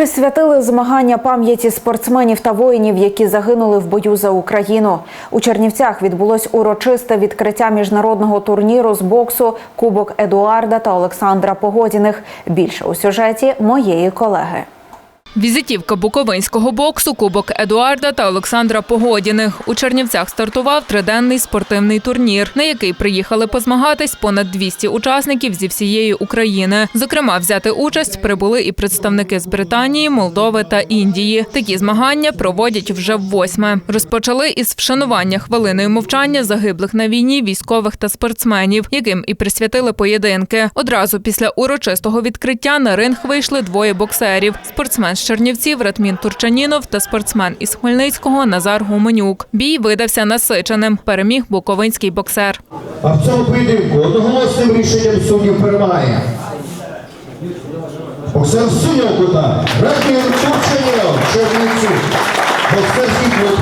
Присвятили змагання пам'яті спортсменів та воїнів, які загинули в бою за Україну. У Чернівцях відбулось урочисте відкриття міжнародного турніру з боксу Кубок Едуарда та Олександра Погодіних. Більше у сюжеті моєї колеги. Візитівка буковинського боксу Кубок Едуарда та Олександра Погодіних. У Чернівцях стартував триденний спортивний турнір, на який приїхали позмагатись понад 200 учасників зі всієї України. Зокрема, взяти участь прибули і представники з Британії, Молдови та Індії. Такі змагання проводять вже восьме. Розпочали із вшанування хвилиною мовчання загиблих на війні військових та спортсменів, яким і присвятили поєдинки. Одразу після урочистого відкриття на ринг вийшли двоє боксерів: спортсмен з Чернівців Ратмін Турчанінов та спортсмен із Хмельницького Назар Гуменюк. Бій видався насиченим. Переміг буковинський боксер. А в цьому поєдинку одноголосним рішенням суддів перемагає. Боксер синього кута Радмір Турчанєв, Чернівці. Боксерський клуб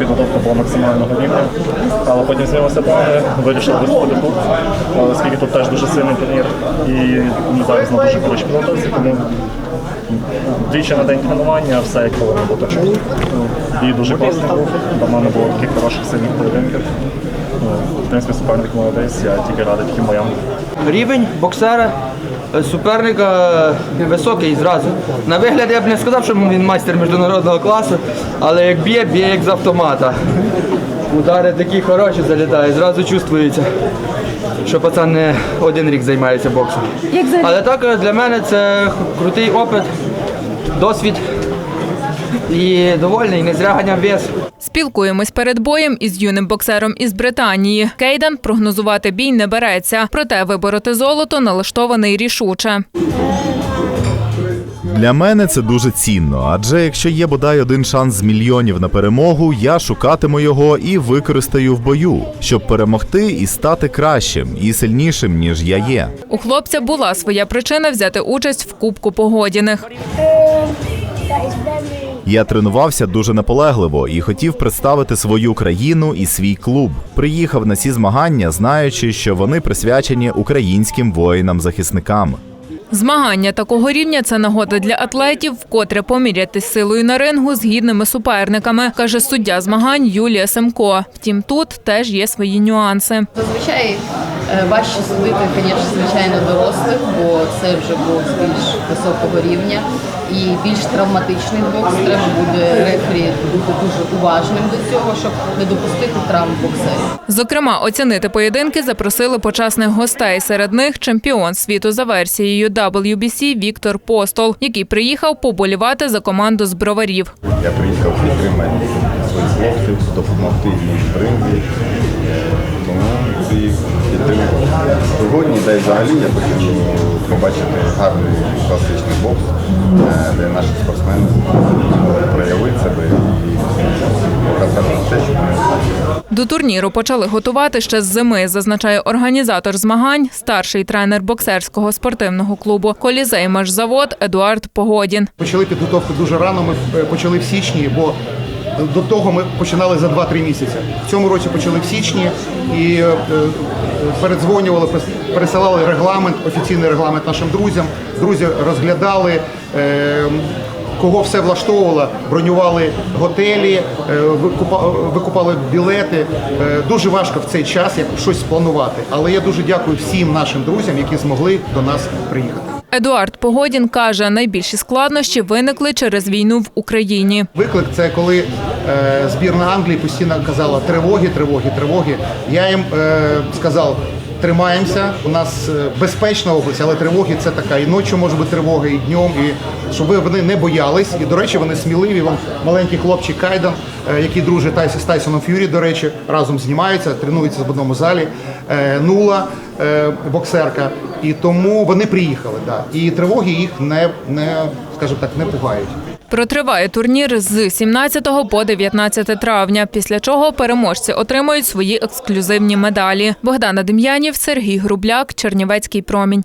Підготовка була максимального рівня, але потім з'явилася травми, вирішили виступити тут, оскільки тут теж дуже сильний турнір і ми зараз на дуже хорошій підготовці, тому двічі на день тренування, все як повинно бути. І дуже класний був, давно не було таких хороших сильних поєдинків. Ну, В принципі, суперник молодець, я тільки радий таким боям. Рівень боксера суперника е, високий зразу. На вигляд я б не сказав, що він майстер міжнародного класу, але як б'є, б'є як з автомата. Удари такі хороші залітають, зразу чувствується, що пацан не один рік займається боксом. Але так е, для мене це крутий опит, досвід і довольний, не зря ганяв вес. Спілкуємось перед боєм із юним боксером із Британії. Кейдан прогнозувати бій не береться, проте вибороти золото налаштований рішуче. Для мене це дуже цінно, адже якщо є бодай один шанс з мільйонів на перемогу, я шукатиму його і використаю в бою, щоб перемогти і стати кращим і сильнішим, ніж я є. У хлопця була своя причина взяти участь в Кубку Погодіних. Я тренувався дуже наполегливо і хотів представити свою країну і свій клуб. Приїхав на ці змагання, знаючи, що вони присвячені українським воїнам-захисникам. Змагання такого рівня це нагода для атлетів, вкотре помірятись силою на рингу з гідними суперниками, каже суддя змагань Юлія Семко. Втім, тут теж є свої нюанси. Зазвичай е, важче судити, звичайно, дорослих, бо це вже бокс більш високого рівня і більш травматичний бокс. Треба буде рефері бути дуже уважним до цього, щоб не допустити травм боксерів. Зокрема, оцінити поєдинки запросили почасних гостей. Серед них чемпіон світу за версією WBC Віктор Постол, який приїхав поболівати за команду з броварів. Я приїхав підтримати своїх хлопців, допомогти їм в ринку. Тому їх. Сьогодні, та й взагалі, я хотів побачити гарний класичний бокс, де наші спортсмени змогли проявити себе і показати те, що вони. До турніру почали готувати ще з зими, зазначає організатор змагань, старший тренер боксерського спортивного клубу Колізей Машзавод Едуард Погодін. Почали підготовку дуже рано. Ми е, почали в січні, бо до того ми починали за 2-3 місяці. В цьому році почали в січні і е, е, передзвонювали, пересилали регламент, офіційний регламент нашим друзям. Друзі розглядали. е, Кого все влаштовувало, бронювали готелі, викупали білети. Дуже важко в цей час як щось спланувати. Але я дуже дякую всім нашим друзям, які змогли до нас приїхати. Едуард Погодін каже, найбільші складнощі виникли через війну в Україні. Виклик це коли е, збірна Англії постійно казала тривоги, тривоги, тривоги. Я їм е, сказав. Тримаємося, у нас е, безпечна область, але тривоги це така. І ночі може бути тривога, і днем, і щоб вони не боялись. І, до речі, вони сміливі. Вон маленький хлопчик Кайдан, е, який дружить Тайсі з Тайсоном Ф'юрі, до речі, разом знімаються, тренуються в одному залі. Е, Нула, боксерка. І тому вони приїхали. Да. І тривоги їх не, не скажімо так, не пугають. Протриває турнір з 17 по 19 травня, після чого переможці отримують свої ексклюзивні медалі. Богдана Дем'янів, Сергій Грубляк, Чернівецький промінь.